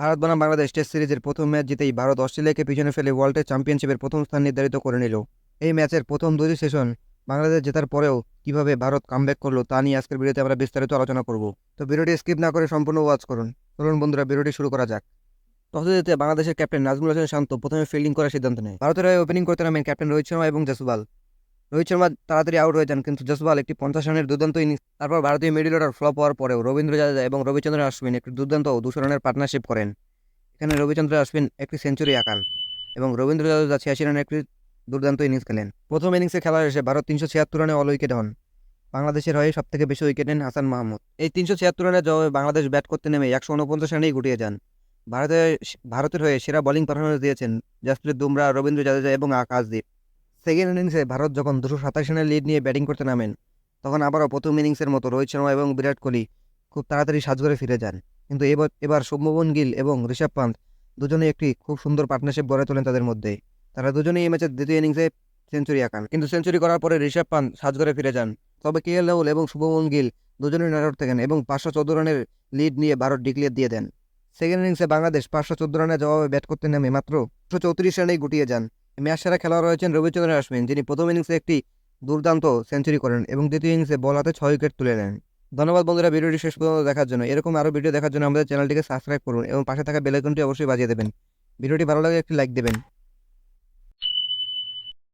ভারত বনাম বাংলাদেশ টেস্ট সিরিজের প্রথম ম্যাচ জিতেই ভারত অস্ট্রেলিয়াকে পিছনে ফেলে ওয়ার্ল্ড চ্যাম্পিয়নশিপের প্রথম স্থান নির্ধারিত করে নিল। এই ম্যাচের প্রথম দুটি সেশন বাংলাদেশ জেতার পরেও কীভাবে ভারত কামব্যাক করল তা নিয়ে আজকের ভিডিওতে আমরা বিস্তারিত আলোচনা করব। তো ভিডিওটি স্কিপ না করে সম্পূর্ণ ওয়াচ করুন। চলুন বন্ধুরা, ভিডিওটি শুরু করা যাক। টসে জিতে বাংলাদেশের ক্যাপ্টেন নাজমুল হোসেন শান্ত প্রথমে ফিল্ডিং করার সিদ্ধান্ত নেয়। ভারতের হয়ে ওপেনিং করতে নামেন ক্যাপ্টেন রোহিত শর্মা এবং জসওয়াল রোহিত শর্মা তাড়াতাড়ি আউট হয়ে যান, কিন্তু জসওয়াল একটি পঞ্চাশ রানের দুর্দান্ত ইনিংস তারপর ভারতীয় মিডিল অর্ডার ফ্লপ হওয়ার পরেও রবীন্দ্র জাদেজা এবং রবিচন্দ্র অশ্বিন একটি দুর্দান্ত দুশো রানের পার্টনারশিপ করেন। এখানে রবিচন্দ্র অশ্বিন একটি সেঞ্চুরি আঁকান এবং রবীন্দ্র জাদেজা ছিয়াশি রানের একটি দুর্দান্ত ইনিংস খেলেন। প্রথম ইনিংসে খেলা শেষে ভারত তিনশো ছিয়াত্তর রানে অল উইকেট হন। বাংলাদেশের হয়ে সবথেকে বেশি উইকেট নেন হাসান মাহমুদ। এই তিনশো ছিয়াত্তর রানের জবাবে বাংলাদেশ ব্যাট করতে নেমে একশো উনপঞ্চাশ রানেই গুটিয়ে যান। ভারতের ভারতের হয়ে সেরা বোলিং পারফরমেন্স দিয়েছেন জাসপ্রীত বুমরা রবীন্দ্র জাদেজা এবং আকাশদীপ সেকেন্ড ইনিংসে ভারত যখন দুশো সাতাশ রানের লিড নিয়ে ব্যাটিং করতে নামেন, তখন আবারও প্রথম ইনিংসের মতো রোহিত শর্মা এবং বিরাট কোহলি খুব তাড়াতাড়ি সাজঘরে ফিরে যান। কিন্তু এবার এবার সৌম্যবন গিল এবং ঋষভ পান্ত দুজনেই একটি খুব সুন্দর পার্টনারশিপ গড়ে তোলেন তাদের মধ্যে। তারা দুজনেই এই ম্যাচের দ্বিতীয় ইনিংসে সেঞ্চুরি আঁকান। কিন্তু সেঞ্চুরি করার পরে ঋষভ পান্ত সাজঘরে ফিরে যান। তবে কে এল রাহুল এবং শুভমন গিল দুজনেই নট আউট থাকেন এবং পাঁচশো চোদ্দ রানের লিড নিয়ে ভারত ডিক্লিয়ার দিয়ে দেন। সেকেন্ড ইনিংসে বাংলাদেশ পাঁচশো চোদ্দ রানের জবাবে ব্যাট করতে নেমে মাত্র একশো চৌত্রিশ রানেই গুটিয়ে যান। ম্যাচ সেরা খেলোয়াড় রয়েছেন রবিচন্দ্র অশ্বিন যিনি প্রথম ইনিংসে একটি দুর্দান্ত সেঞ্চুরি করেন এবং দ্বিতীয় ইনিংসে বল হাতে ছয় উইকেট তুলে নেন। ধন্যবাদ বন্ধুরা, ভিডিওটি শেষ পর্যন্ত দেখার জন্য। এরকম আরও ভিডিও দেখার জন্য আমাদের চ্যানেলটিকে সাবস্ক্রাইব করুন এবং পাশে থাকা বেলাইকনটি অবশ্যই বাজিয়ে দেবেন। ভিডিওটি ভালো লাগে একটি লাইক দেবেন।